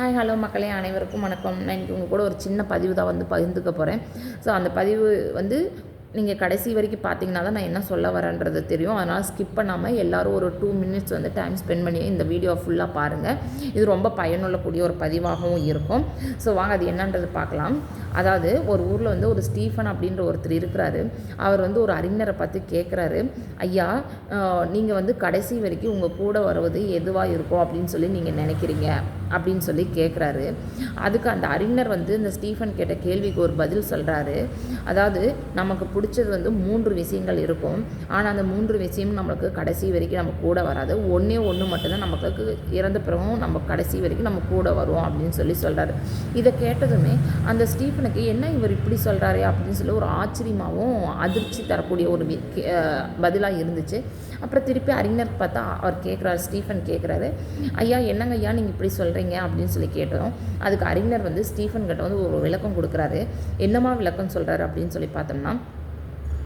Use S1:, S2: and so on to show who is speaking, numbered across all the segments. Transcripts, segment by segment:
S1: Hi hello மக்களே அனைவருக்கும் வணக்கம். நான் இன்றைக்கி உங்கள் கூட ஒரு சின்ன பதிவு தான் வந்து பகிர்ந்துக்க போகிறேன் ஸோ அந்த பதிவு வந்து நீங்கள் கடைசி வரைக்கும் பார்த்தீங்கன்னா தான் நான் என்ன சொல்ல வரேன்றது தெரியும். அதனால் ஸ்கிப் பண்ணாமல் எல்லோரும் ஒரு டூ மினிட்ஸ் வந்து டைம் ஸ்பெண்ட் பண்ணி இந்த வீடியோ ஃபுல்லாக பாருங்கள் இது ரொம்ப பயனுள்ளக்கூடிய ஒரு பதிவாகவும் இருக்கும். ஸோ வாங்க அது என்னன்றது பார்க்கலாம். அதாவது ஒரு ஊரில் வந்து ஒரு ஸ்டீஃபன் அப்படின்ற ஒருத்தர் இருக்கிறாரு. அவர் வந்து ஒரு அறிஞரை பார்த்து கேட்குறாரு ஐயா நீங்கள் வந்து கடைசி வரைக்கும் உங்கள் கூட வருவது எதுவாக இருக்கும்? அப்படின்னு சொல்லி நீங்கள் நினைக்கிறீங்க அப்படின்னு சொல்லி கேட்குறாரு அதுக்கு அந்த அறிஞர் வந்து இந்த ஸ்டீஃபன் கேட்ட கேள்விக்கு ஒரு பதில் சொல்கிறாரு அதாவது நமக்கு பிடிச்சது வந்து மூன்று விஷயங்கள் இருக்கும். ஆனால் அந்த மூன்று விஷயம் நம்மளுக்கு கடைசி வரைக்கும் நம்ம கூட வராது. ஒன்றே ஒன்று மட்டும்தான் நமக்கு இறந்த பிறகும் நம்ம கடைசி வரைக்கும் நம்ம கூட வரும் அப்படின்னு சொல்லி சொல்கிறாரு இதை கேட்டதுமே அந்த ஸ்டீஃபன் ஸ்டீஃபனுக்கு என்ன இவர் இப்படி சொல்கிறாரே அப்படின்னு சொல்லி ஒரு ஆச்சரியமாகவும் அதிர்ச்சி தரக்கூடிய ஒரு பதிலாக இருந்துச்சு. அப்புறம் திருப்பி அறிஞர் பார்த்தா அவர் கேட்குறாரு ஸ்டீஃபன் கேட்குறாரு ஐயா என்னங்க ஐயா நீங்கள் இப்படி சொல்கிறீங்க அப்படின்னு சொல்லி கேட்டோம் அதுக்கு அறிஞர் வந்து ஸ்டீஃபன் கிட்ட வந்து ஒரு விளக்கம் கொடுக்குறாரு. என்னமா விளக்கம் சொல்கிறாரு அப்படின்னு சொல்லி பார்த்தோம்னா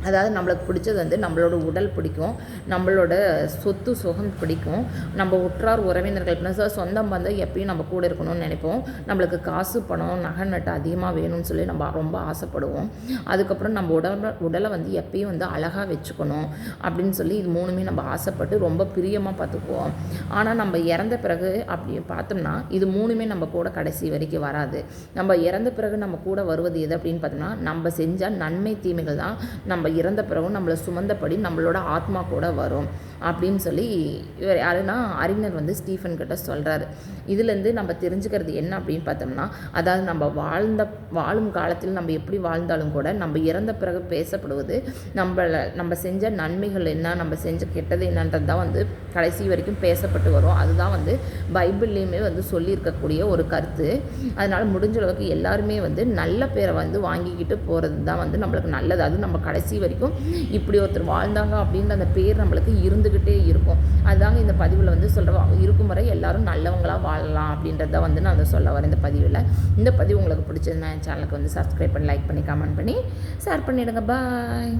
S1: அதாவது நம்மளுக்கு பிடிச்சது வந்து நம்மளோட உடல் பிடிக்கும் நம்மளோட சொத்து சுகம் பிடிக்கும். நம்ம உற்றார் உறவினர்கள் ப்ளஸ் சொந்தம் பந்தம் எப்பயும் நம்ம கூட இருக்கணும்னு நினைப்போம். நம்மளுக்கு காசு பணம் நகை நட்டு அதிகமாக வேணும்னு சொல்லி நம்ம ரொம்ப ஆசைப்படுவோம். அதுக்கப்புறம் நம்ம உடல் உடலை வந்து எப்பயும் வந்து அழகாக வச்சுக்கணும் அப்படின்னு சொல்லி இது மூணுமே நம்ம ஆசைப்பட்டு ரொம்ப பிரியமாக பார்த்துக்குவோம். ஆனால் நம்ம இறந்த பிறகு அப்படி பார்த்தோம்னா இது மூணுமே நம்ம கூட கடைசி வரைக்கும் வராது. நம்ம இறந்த பிறகு நம்ம கூட வருவது எது அப்படின்னு பார்த்தோம்னா நம்ம செஞ்சால் நன்மை தீமைகள் தான் நம்ம இறந்த பிறகும் நம்மளை சுமந்தபடி நம்மளோட ஆத்மா கூட வரும் அப்படின்னு சொல்லி இவர் யாருன்னா அறிஞர் வந்து ஸ்டீஃபன் கிட்ட சொல்கிறாரு இதுலேருந்து நம்ம தெரிஞ்சுக்கிறது என்ன அப்படின்னு பார்த்தோம்னா அதாவது நம்ம வாழ்ந்த வாழும் காலத்தில் நம்ம எப்படி வாழ்ந்தாலும் கூட நம்ம இறந்த பிறகு பேசப்படுவது நம்மளை நம்ம செஞ்ச நன்மைகள் என்ன நம்ம செஞ்ச கெட்டது என்னன்றது தான் வந்து கடைசி வரைக்கும் பேசப்பட்டு வரும். அதுதான் வந்து பைபிள்லேயுமே வந்து சொல்லியிருக்கக்கூடிய ஒரு கருத்து. அதனால் முடிஞ்ச அளவுக்கு எல்லாருமே வந்து நல்ல பேரை வந்து வாங்கிக்கிட்டு போகிறது தான் வந்து நம்மளுக்கு நல்லது. அது நம்ம கடைசி வரைக்கும் இப்படி ஒருத்தர் வாழ்ந்தாங்க அப்படின்ற அந்த பேர் நம்மளுக்கு இருந்துக்கிட்டே இருக்கும். அதுதாங்க இந்த பதிவில் வந்து சொல்கிற இருக்கும் வரை எல்லாரும் நல்லவங்களாக வாழலாம் அப்படின்றத வந்து நான் அதை சொல்ல வரேன் இந்த பதிவில். இந்த பதிவு உங்களுக்கு பிடிச்சதுன்னா என் சேனலுக்கு வந்து சப்ஸ்கிரைப் பண்ணி லைக் பண்ணி கமெண்ட் பண்ணி ஷேர் பண்ணிவிடுங்க பாய்